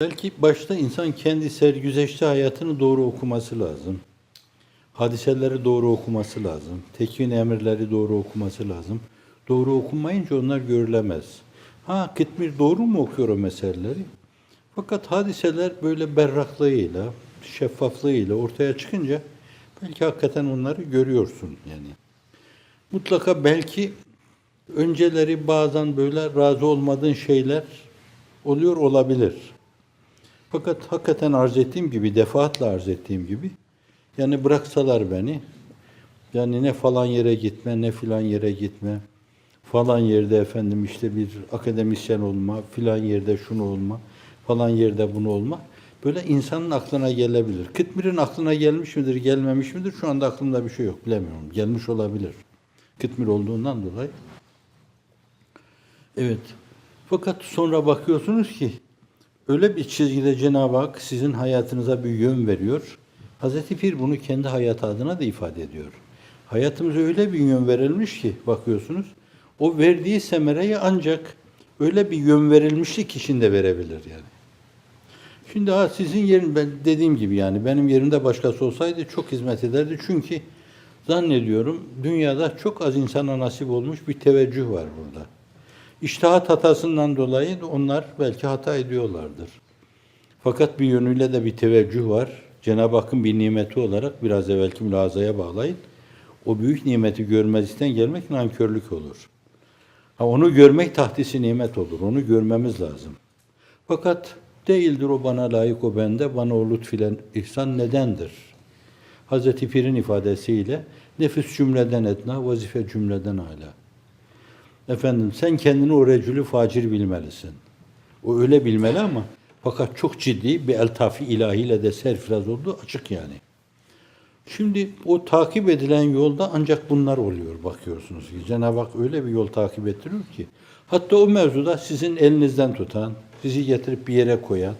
Belki başta insan kendi sergüzeşte hayatını doğru okuması lazım. Hadiseleri doğru okuması lazım. Tekvin emirleri doğru okuması lazım. Doğru okunmayınca onlar görülemez. Ha Kıtmir doğru mu okuyor o meseleleri? Fakat hadiseler böyle berraklığıyla, şeffaflığıyla ortaya çıkınca belki hakikaten onları görüyorsun yani. Mutlaka belki önceleri bazen böyle razı olmadığın şeyler oluyor olabilir. Fakat hakikaten arz ettiğim gibi, defaatle arz ettiğim gibi, yani bıraksalar beni, yani ne falan yere gitme, ne filan yere gitme, falan yerde efendim işte bir akademisyen olma, filan yerde şunu olma, falan yerde bunu olma, böyle insanın aklına gelebilir. Kıtmir'in aklına gelmiş midir, gelmemiş midir? Şu anda aklımda bir şey yok, bilemiyorum. Gelmiş olabilir. Kıtmir olduğundan dolayı. Evet. Fakat sonra bakıyorsunuz ki öyle bir çizgide Cenab-ı Hak sizin hayatınıza bir yön veriyor. Hazreti Pir bunu kendi hayatı adına da ifade ediyor. Hayatımıza öyle bir yön verilmiş ki bakıyorsunuz o verdiği semereyi ancak öyle bir yön verilmişlik içinde verebilir yani. Şimdi ha sizin yerin ben dediğim gibi yani benim yerimde başkası olsaydı çok hizmet ederdi. Çünkü zannediyorum dünyada çok az insana nasip olmuş bir teveccüh var burada. İştihat hatasından dolayı onlar belki hata ediyorlardır. Fakat bir yönüyle de bir teveccüh var. Cenab-ı Hakk'ın bir nimeti olarak biraz evvelki mülazaya bağlayın. O büyük nimeti görmezlikten gelmek nankörlük olur. Ha, onu görmek tahtisi nimet olur. Onu görmemiz lazım. Fakat değildir o bana layık o bende, bana o lütfilen ihsan nedendir? Hazreti Pir'in ifadesiyle nefis cümleden etna, vazife cümleden hala. Efendim sen kendini o recülü facir bilmelisin. O öyle bilmeli ama fakat çok ciddi bir eltafi ilahiyle de serfiraz olduğu açık yani. Şimdi o takip edilen yolda ancak bunlar oluyor bakıyorsunuz ki. Cenab-ı Hak öyle bir yol takip ettiriyor ki. Hatta o mevzuda sizin elinizden tutan, sizi getirip bir yere koyan,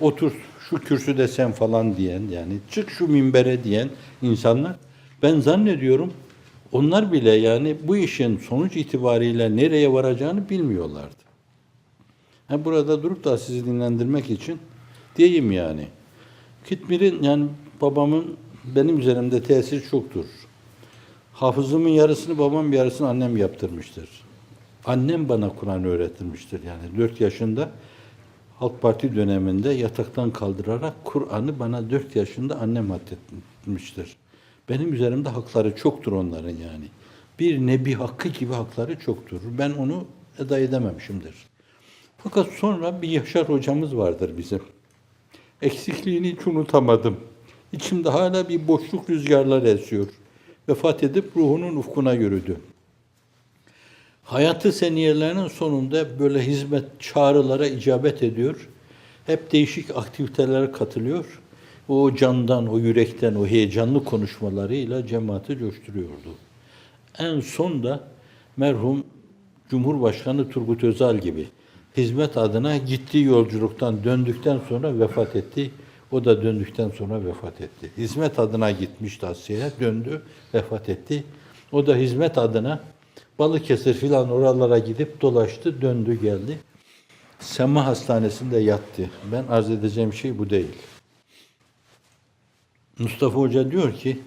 otur şu kürsüde sen falan diyen yani çık şu minbere diyen insanlar ben zannediyorum onlar bile yani bu işin sonuç itibariyle nereye varacağını bilmiyorlardı. Ha burada durup da sizi dinlendirmek için diyeyim yani. Kitmir'in yani babamın benim üzerimde tesiri çoktur. Hafızımın yarısını babam yarısını annem yaptırmıştır. Annem bana Kur'an öğrettirmiştir. Yani 4 yaşında Halk Parti döneminde yataktan kaldırarak Kur'an'ı bana 4 yaşında annem hatmetmiştir. Benim üzerimde hakları çoktur onların yani. Bir nebi hakkı gibi hakları çoktur. Ben onu eda edememişimdir. Fakat sonra bir Yaşar hocamız vardır bizim. Eksikliğini hiç unutamadım. İçimde hala bir boşluk rüzgarları esiyor. Vefat edip ruhunun ufkuna yürüdü. Hayatı seniyelerinin sonunda böyle hizmet çağrılara icabet ediyor. Hep değişik aktivitelere katılıyor. O candan, o yürekten, o heyecanlı konuşmalarıyla cemaati coşturuyordu. En son da merhum Cumhurbaşkanı Turgut Özal gibi hizmet adına gittiği yolculuktan döndükten sonra vefat etti. O da döndükten sonra vefat etti. Hizmet adına gitmişti Asya'ya, döndü, vefat etti. O da hizmet adına Balıkesir filan oralara gidip dolaştı, döndü geldi. Sema Hastanesi'nde yattı. Ben arz edeceğim şey bu değil. Mustafa Hoca diyor ki,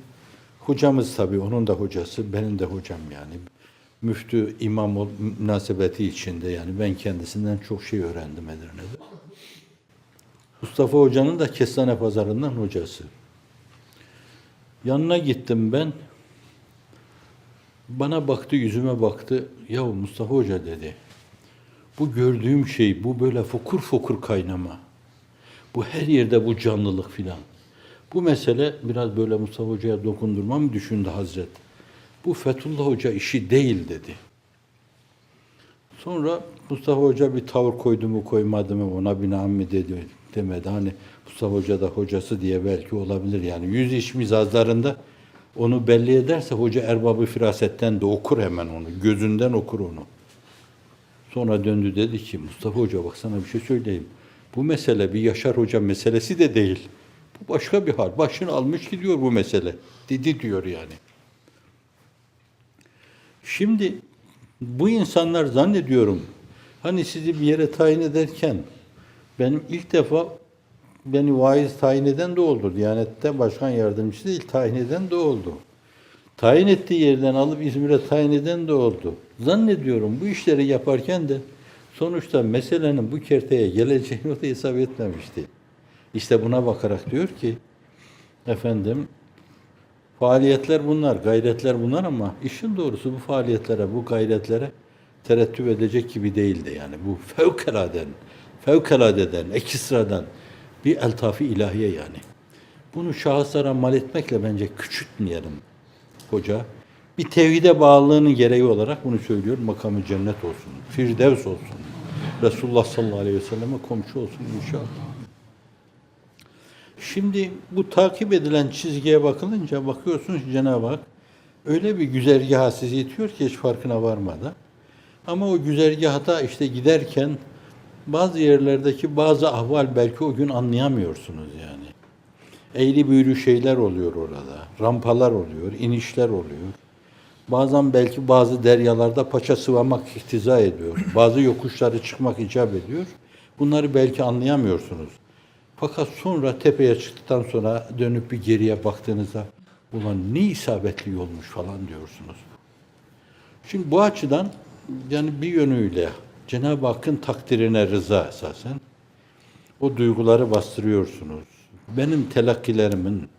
hocamız tabii, onun da hocası, benim de hocam yani. Müftü, imam ol- münasebeti içinde yani ben kendisinden çok şey öğrendim Edirne'de. Mustafa Hoca'nın da Kestane Pazarı'ndan hocası. Yanına gittim ben. Bana baktı, yüzüme baktı. Ya Mustafa Hoca dedi. Bu gördüğüm şey, bu böyle fokur fokur kaynama. Bu her yerde bu canlılık filan. Bu mesele biraz böyle Mustafa Hoca'ya dokundurma mı düşündü Hazret? Bu Fethullah Hoca işi değil dedi. Sonra Mustafa Hoca bir tavır koydu mu koymadı mı ona binaen mi dedi demedi. Hani Mustafa Hoca da hocası diye belki olabilir yani. Yüz iş mizazlarında onu belli ederse hoca erbabı firasetten de okur hemen onu. Gözünden okur onu. Sonra döndü dedi ki Mustafa Hoca bak sana bir şey söyleyeyim. Bu mesele bir Yaşar Hoca meselesi de değil. Başka bir hal. Başını almış gidiyor bu mesele. Dedi diyor yani. Şimdi bu insanlar zannediyorum hani sizi bir yere tayin ederken Benim ilk defa beni vaiz tayin eden de oldu. Diyanet'te başkan yardımcısı değil, tayin eden de oldu. Tayin ettiği yerden alıp İzmir'e tayin eden de oldu. Zannediyorum bu işleri yaparken de sonuçta meselenin bu kerteye geleceğini da hesap etmemişti. İşte buna bakarak diyor ki, efendim faaliyetler bunlar, gayretler bunlar ama işin doğrusu bu faaliyetlere, bu gayretlere terettüp edecek gibi değildi yani. Bu fevkaladen, fevkaladeden, ekstradan bir eltafi ilahiye yani. Bunu şahıslara mal etmekle bence küçültmeyelim hoca. Bir tevhide bağlılığının gereği olarak bunu söylüyor. Makamı cennet olsun, firdevs olsun. Resulullah sallallahu aleyhi ve selleme komşu olsun inşallah. Şimdi bu takip edilen çizgiye bakılınca bakıyorsunuz Cenab-ı Hak öyle bir güzergaha sizi itiyor ki hiç farkına varmadan. Ama o güzergahta işte giderken bazı yerlerdeki bazı ahval belki o gün anlayamıyorsunuz yani. Eğri büğrü şeyler oluyor orada. Rampalar oluyor, inişler oluyor. Bazen belki bazı deryalarda paça sıvamak iktiza ediyor. Bazı yokuşları çıkmak icap ediyor. Bunları belki anlayamıyorsunuz. Fakat sonra tepeye çıktıktan sonra dönüp bir geriye baktığınızda ulan ne isabetli yolmuş falan diyorsunuz. Şimdi bu açıdan yani bir yönüyle Cenab-ı Hakk'ın takdirine rıza esasen o duyguları bastırıyorsunuz. Benim telakkilerimin,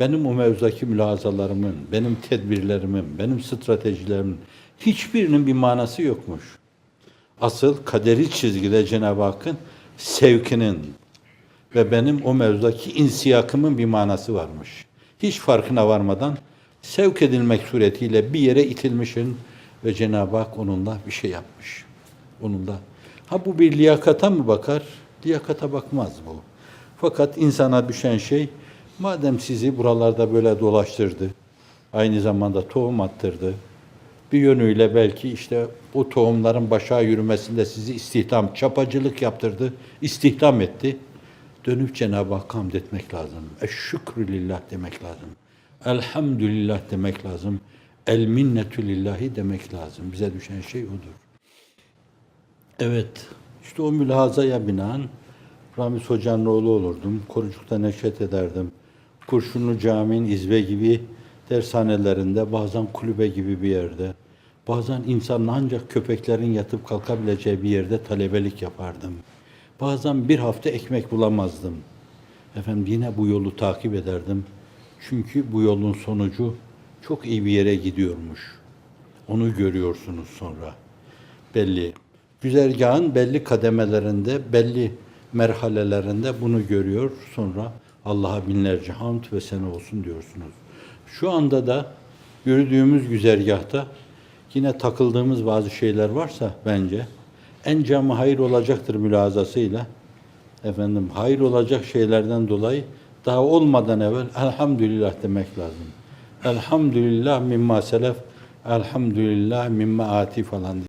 benim o mevzudaki mülazalarımın, benim tedbirlerimin, benim stratejilerimin hiçbirinin bir manası yokmuş. Asıl kaderi çizgide Cenab-ı Hakk'ın sevkinin ve benim o mevzudaki insiyakımın bir manası varmış. Hiç farkına varmadan sevk edilmek suretiyle bir yere itilmişim ve Cenab-ı Hak onunla bir şey yapmış. Onunla. Ha bu bir liyakata mı bakar? Liyakata bakmaz bu. Fakat insana düşen şey, madem sizi buralarda böyle dolaştırdı, aynı zamanda tohum attırdı, bir yönüyle belki işte o tohumların başa yürümesinde sizi istihdam, çapacılık yaptırdı, istihdam etti. Dönüp Cenab-ı Hakk'a hamd etmek lazım. Eşşükrü lillah demek lazım. Elhamdülillah demek lazım. El minnetü lillahi demek lazım. Bize düşen şey odur. Evet, işte o mülahazaya binaen Ramiz Hoca'nın oğlu olurdum. Korucuk'ta neşet ederdim. Kurşunlu Camii'nin izbe gibi dershanelerinde, bazen kulübe gibi bir yerde, bazen insanın ancak köpeklerin yatıp kalkabileceği bir yerde talebelik yapardım. Bazen bir hafta ekmek bulamazdım. Efendim yine bu yolu takip ederdim. Çünkü bu yolun sonucu çok iyi bir yere gidiyormuş. Onu görüyorsunuz sonra. Belli. Güzergahın belli kademelerinde, belli merhalelerinde bunu görüyor. Sonra Allah'a binlerce hamd ve sene olsun diyorsunuz. Şu anda da yürüdüğümüz güzergahta yine takıldığımız bazı şeyler varsa bence en camı hayır olacaktır mülazasıyla. Efendim hayır olacak şeylerden dolayı daha olmadan evvel elhamdülillah demek lazım. Elhamdülillah mimma selef, elhamdülillah mimma ati falan diye.